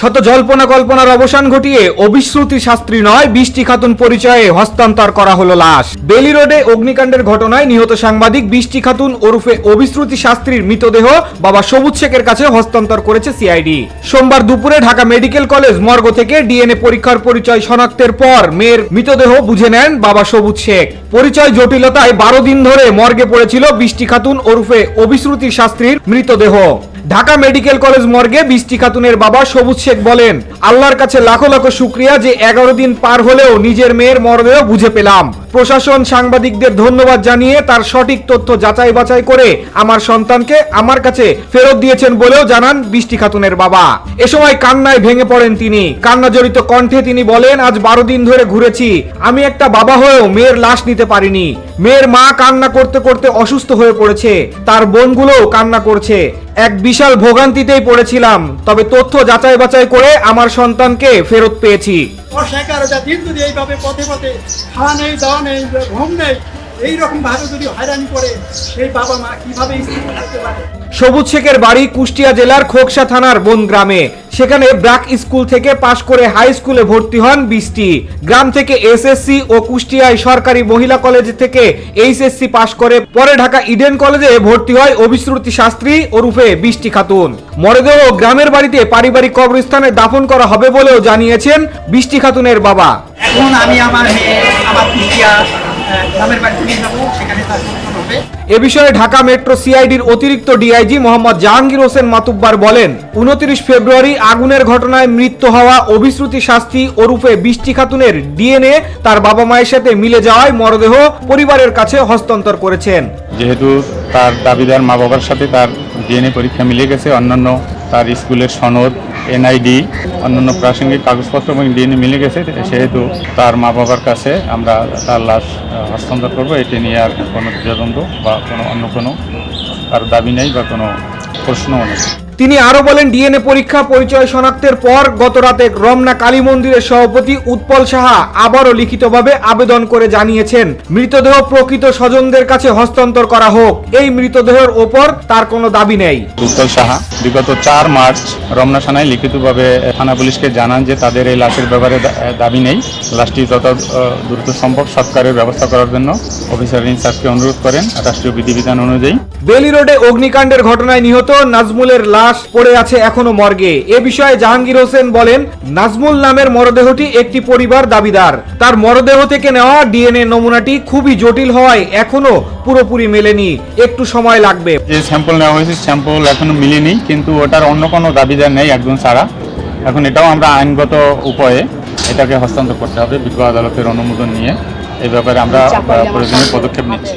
শত জল্পনা কল্পনার অবসান ঘটিয়ে অবিশ্রুতি শাস্ত্রী নয়, বৃষ্টি খাতুন পরিচয়ে হস্তান্তর করা হলো লাশ। বেলি রোডে অগ্নিকাণ্ডের ঘটনায় নিহত সাংবাদিক বৃষ্টি খাতুন ওরফে অবিশ্রুতি শাস্ত্রীর মৃতদেহ বাবা সবুজ শেখের কাছে হস্তান্তর করেছে সিআইডি। সোমবার দুপুরে ঢাকা মেডিকেল কলেজ মর্গ থেকে ডিএনএ পরীক্ষার পরিচয় শনাক্তের পর মেয়ের মৃতদেহ বুঝে নেন বাবা সবুজ শেখ। পরিচয় জটিলতায় বারো দিন ধরে মর্গে পড়েছিল বৃষ্টি খাতুন ওরফে অবিশ্রুতি শাস্ত্রীর মৃতদেহ। ঢাকা মেডিকেল কলেজ মর্গে বৃষ্টি খাতুনের বাবা সবুজ শেখ বলেন, আল্লাহর কাছে লাখো লাখো শুক্রিয়া যে এগারো দিন পার হলেও নিজের মেয়ের মরদেহ বুঝে পেলাম। প্রশাসন সাংবাদিকদের ধন্যবাদ জানিয়ে তার সঠিক তথ্য যাচাই বাছাই করে আমার সন্তানকে আমার কাছে ফেরত দিয়েছেন বলেও জানান বৃষ্টি খাতুনের বাবা। এ সময় কান্নায় ভেঙে পড়েন তিনি। কান্না জড়িত কণ্ঠে তিনি বলেন, আজ বারো দিন ধরে ঘুরেছি। আমি একটা বাবা হয়েও মেয়ের লাশ নিতে পারিনি। মেয়ের মা কান্না করতে করতে অসুস্থ হয়ে পড়েছে। তার বোনগুলোও কান্না করছে। এক বিশাল ভোগান্তিতেই পড়েছিলাম। তবে তথ্য যাচাই বাছাই করে আমার সন্তানকে ফেরত পেয়েছি। অসহায়কারতা দিন যদি এইভাবে পথে পথে খাওয়া নেই, দাওয়া নেই ঘুম নেই এইরকম যদি হয়রানি করে সেই বাবা মা কীভাবে স্ত্রী করতে পারে? সবুজ শেখের বাড়ি কুষ্টিয়া জেলার খোকসা থানার বন গ্রামে। সেখানে ব্রাক স্কুল থেকে পাশ করে হাই স্কুলে ভর্তি হন বৃষ্টি গ্রাম থেকে এসএসসি ও কুষ্টিয়ায় সরকারি মহিলা কলেজ থেকে এইচএসসি পাশ করে পরে ঢাকা ইডেন কলেজে ভর্তি হয় অবিশ্রুতি শাস্ত্রী ওরফে বৃষ্টি খাতুন। মরদেহ গ্রামের বাড়িতে পারিবারিক কবরস্থানে দাফন করা হবে বলেও জানিয়েছেন বৃষ্টি খাতুনের বাবা। এখন আমি আমার মেয়ে আমার গ্রামের বাড়িতে নিয়ে যাব সেখানে তার হবে। এ বিষয়ে ঢাকা মেট্রো সিআইডির অতিরিক্ত ডিআইজি মোহাম্মদ জাহাঙ্গীর হোসেন মাতুব্বার বলেন উনত্রিশ ফেব্রুয়ারি আগুনের ঘটনায় মৃত্যু হওয়া অভিশ্রুতি শাস্তি ওরূপে বৃষ্টি খাতুনের ডিএনএ তার বাবা মায়ের সাথে মিলে যাওয়ায় মরদেহ পরিবারের কাছে হস্তান্তর করেছেন। যেহেতু তার দাবিদার মা বাবার সাথে তার ডিএনএ পরীক্ষা মিলে গেছে। অন্যান্য তার স্কুলের সনদ, এনআইডি, অন্যান্য প্রাসঙ্গিক কাগজপত্র এবং ডিএনএ মিলে গেছে। সেহেতু তার মা বাবার কাছে আমরা তার লাশ হস্তান্তর করব। এটি নিয়ে আর কোনো দ্বিধাদ্বন্দ্ব বা কোনো, অন্য কোনো তার দাবি নেই বা কোনো প্রশ্নও নেই। তিনি আরও বলেন ডিএনএ পরীক্ষা পরিচয় শনাক্তের পর গত রাতে রমনা কালী মন্দিরের সভাপতি উৎপল সাহা আবারও লিখিতভাবে আবেদন করে জানিয়েছেন মৃতদেহ প্রকৃত স্বজনদের কাছে হস্তান্তর করা হোক। এই মৃতদেহের ওপর তার কোনো দাবি নেই। উত্তল সাহা বিগত চার মার্চ রমনা থানায় লিখিতভাবে থানা পুলিশকে জানান যে তাদের এই লাশের ব্যাপারে দাবি নেই। লাশটি যত দ্রুত সম্ভব সৎকারের ব্যবস্থা করার জন্য অফিসার ইনচার্জকে অনুরোধ করেন রাষ্ট্রীয় বিধিবিধান অনুযায়ী। বেলি রোডে অগ্নিকাণ্ডের ঘটনায় নিহত নাজমুলের লাশ পড়ে আছে এখনও মর্গে। এ বিষয়ে জাহাঙ্গীর হোসেন বলেন নাজমুল নামের মরদেহটি একটি পরিবার দাবিদার। তার মরদেহ থেকে নেওয়া ডিএনএ নমুনাটি খুবই জটিল হওয়ায় এখনও পুরোপুরি মেলেনি। একটু সময় লাগবে। যে স্যাম্পল নেওয়া হয়েছে স্যাম্পল এখনও মিলেনি কিন্তু ওটার অন্য কোনো দাবিদার নেই একজন ছাড়া। এখন এটাও আমরা আইনগত উপায়ে এটাকে হস্তান্তর করতে হবে বিজ্ঞ আদালতের অনুমোদন নিয়ে। এই ব্যাপারে আমরা প্রয়োজনীয় পদক্ষেপ নিচ্ছি।